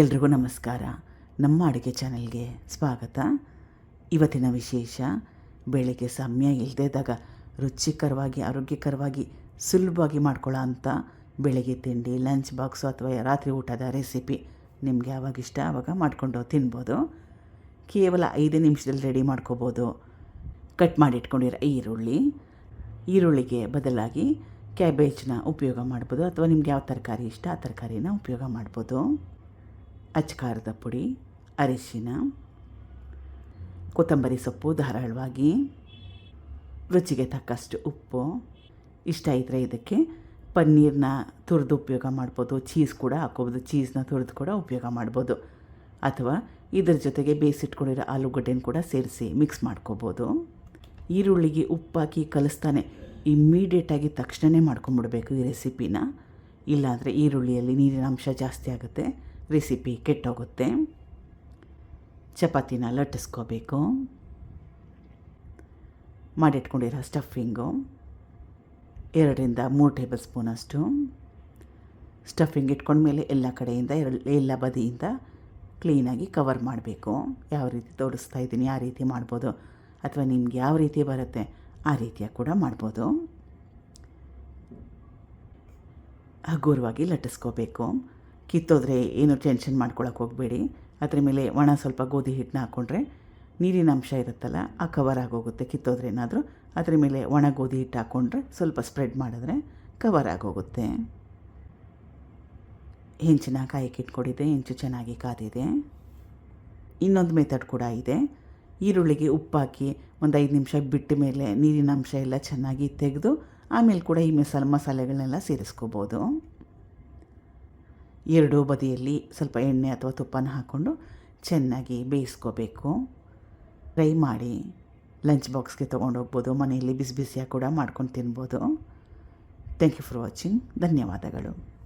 ಎಲ್ರಿಗೂ ನಮಸ್ಕಾರ. ನಮ್ಮ ಅಡುಗೆ ಚಾನೆಲ್ಗೆ ಸ್ವಾಗತ. ಇವತ್ತಿನ ವಿಶೇಷ, ಬೆಳಿಗ್ಗೆ ಸಮಯ ಇಲ್ಲದೆ ಇದ್ದಾಗ ರುಚಿಕರವಾಗಿ, ಆರೋಗ್ಯಕರವಾಗಿ, ಸುಲಭವಾಗಿ ಮಾಡ್ಕೊಳ್ಳೋ ಅಂಥ ಬೆಳಿಗ್ಗೆ ತಿಂಡಿ, ಲಂಚ್ ಬಾಕ್ಸು ಅಥವಾ ರಾತ್ರಿ ಊಟದ ರೆಸಿಪಿ ನಿಮಗೆ ಯಾವಾಗ ಇಷ್ಟ, ಆವಾಗ ಮಾಡಿಕೊಂಡು ತಿನ್ಬೋದು. ಕೇವಲ ಐದು ನಿಮಿಷದಲ್ಲಿ ರೆಡಿ ಮಾಡ್ಕೋಬೋದು. ಕಟ್ ಮಾಡಿ ಇಟ್ಕೊಂಡಿರೋ ಈರುಳ್ಳಿ. ಈರುಳ್ಳಿಗೆ ಬದಲಾಗಿ ಕ್ಯಾಬೇಜ್ನ ಉಪಯೋಗ ಮಾಡ್ಬೋದು ಅಥವಾ ನಿಮ್ಗೆ ಯಾವ ತರಕಾರಿ ಇಷ್ಟ, ಆ ತರಕಾರಿನ ಉಪಯೋಗ ಮಾಡ್ಬೋದು. ಅಚ್ಕಾರದ ಪುಡಿ, ಅರಿಶಿನ, ಕೊತ್ತಂಬರಿ ಸೊಪ್ಪು ಧಾರಾಳವಾಗಿ, ರುಚಿಗೆ ತಕ್ಕಷ್ಟು ಉಪ್ಪು. ಇಷ್ಟ ಇದ್ದರೆ ಇದಕ್ಕೆ ಪನ್ನೀರನ್ನ ತುರಿದು ಉಪಯೋಗ ಮಾಡ್ಬೋದು. ಚೀಸ್ ಕೂಡ ಹಾಕೋಬೋದು. ಚೀಸ್ನ ತುರಿದು ಕೂಡ ಉಪಯೋಗ ಮಾಡ್ಬೋದು. ಅಥವಾ ಇದರ ಜೊತೆಗೆ ಬೇಯಿಸಿಟ್ಕೊಂಡಿರೋ ಆಲೂಗಡ್ಡೆನ ಕೂಡ ಸೇರಿಸಿ ಮಿಕ್ಸ್ ಮಾಡ್ಕೋಬೋದು. ಈರುಳ್ಳಿಗೆ ಉಪ್ಪಾಕಿ ಕಲಿಸ್ತಾನೆ. ಇಮ್ಮಿಡಿಯೇಟಾಗಿ ತಕ್ಷಣವೇ ಮಾಡ್ಕೊಂಬಿಡ್ಬೇಕು ಈ ರೆಸಿಪಿನ ಇಲ್ಲಾಂದರೆ ಈರುಳ್ಳಿಯಲ್ಲಿ ನೀರಿನ ಅಂಶ ಜಾಸ್ತಿ ಆಗುತ್ತೆ. ರೆಸಿಪಿ ಕೆಟ್ಟೋಗುತ್ತೆ. ಚಪಾತಿನ ಲಟ್ಟಿಸ್ಕೋಬೇಕು. ಮಾಡಿಟ್ಕೊಂಡಿರೋ ಸ್ಟಫಿಂಗು. ಎರಡರಿಂದ ಮೂರು ಟೇಬಲ್ ಸ್ಪೂನಷ್ಟು ಸ್ಟಫಿಂಗ್ ಇಟ್ಕೊಂಡ್ಮೇಲೆ ಎಲ್ಲ ಕಡೆಯಿಂದ, ಎರಡು, ಎಲ್ಲ ಬದಿಯಿಂದ ಕ್ಲೀನಾಗಿ ಕವರ್ ಮಾಡಬೇಕು. ಯಾವ ರೀತಿ ತೋರಿಸ್ತಾ ಇದ್ದೀನಿ, ಆ ರೀತಿ ಮಾಡ್ಬೋದು. ಅಥವಾ ನಿಮ್ಗೆ ಯಾವ ರೀತಿ ಬರುತ್ತೆ, ಆ ರೀತಿಯ ಕೂಡ ಮಾಡ್ಬೋದು. ಹಗುರವಾಗಿ ಲಟ್ಟಿಸ್ಕೋಬೇಕು. ಕಿತ್ತೋದ್ರೆ ಏನು ಟೆನ್ಷನ್ ಮಾಡ್ಕೊಳಕ್ಕೆ ಹೋಗಬೇಡಿ. ಅದ್ರ ಮೇಲೆ ಒಣ ಸ್ವಲ್ಪ ಗೋಧಿ ಹಿಟ್ಟನ್ನ ಹಾಕ್ಕೊಂಡ್ರೆ ನೀರಿನ ಅಂಶ ಇರುತ್ತಲ್ಲ, ಆ ಕವರ್ ಆಗೋಗುತ್ತೆ ಕಿತ್ತೋದ್ರೆ ಏನಾದರೂ ಅದ್ರ ಮೇಲೆ ಒಣ ಗೋಧಿ ಹಿಟ್ಟು ಹಾಕ್ಕೊಂಡ್ರೆ ಸ್ವಲ್ಪ ಸ್ಪ್ರೆಡ್ ಮಾಡಿದ್ರೆ ಕವರ್ ಆಗೋಗುತ್ತೆ. ಹೆಂಚಿನ ಕಾಯಕ್ಕೆ ಇಟ್ಕೊಂಡಿದ್ದೆ ಹೆಂಚು ಚೆನ್ನಾಗಿ ಕಾದಿದೆ. ಇನ್ನೊಂದು ಮೆಥಡ್ ಕೂಡ ಇದೆ. ಈರುಳ್ಳಿಗೆ ಉಪ್ಪಾಕಿ ಒಂದು ಐದು ನಿಮಿಷ ಬಿಟ್ಟ ಮೇಲೆ ನೀರಿನ ಅಂಶ ಎಲ್ಲ ಚೆನ್ನಾಗಿ ತೆಗೆದು, ಆಮೇಲೆ ಕೂಡ ಈ ಮಸಾಲೆ ಮಸಾಲೆಗಳನ್ನೆಲ್ಲ ಸೇರಿಸ್ಕೋಬೋದು. ಎರಡೂ ಬದಿಯಲ್ಲಿ ಸ್ವಲ್ಪ ಎಣ್ಣೆ ಅಥವಾ ತುಪ್ಪನ ಹಾಕ್ಕೊಂಡು ಚೆನ್ನಾಗಿ ಬೇಯಿಸ್ಕೋಬೇಕು. ಫ್ರೈ ಮಾಡಿ ಲಂಚ್ ಬಾಕ್ಸ್ಗೆ ತೊಗೊಂಡೋಗ್ಬೋದು ಮನೆಯಲ್ಲಿ ಬಿಸಿ ಬಿಸಿಯಾಗಿ ಕೂಡ ಮಾಡ್ಕೊಂಡು ತಿನ್ಬೋದು. Thank you for watching. ಧನ್ಯವಾದಗಳು.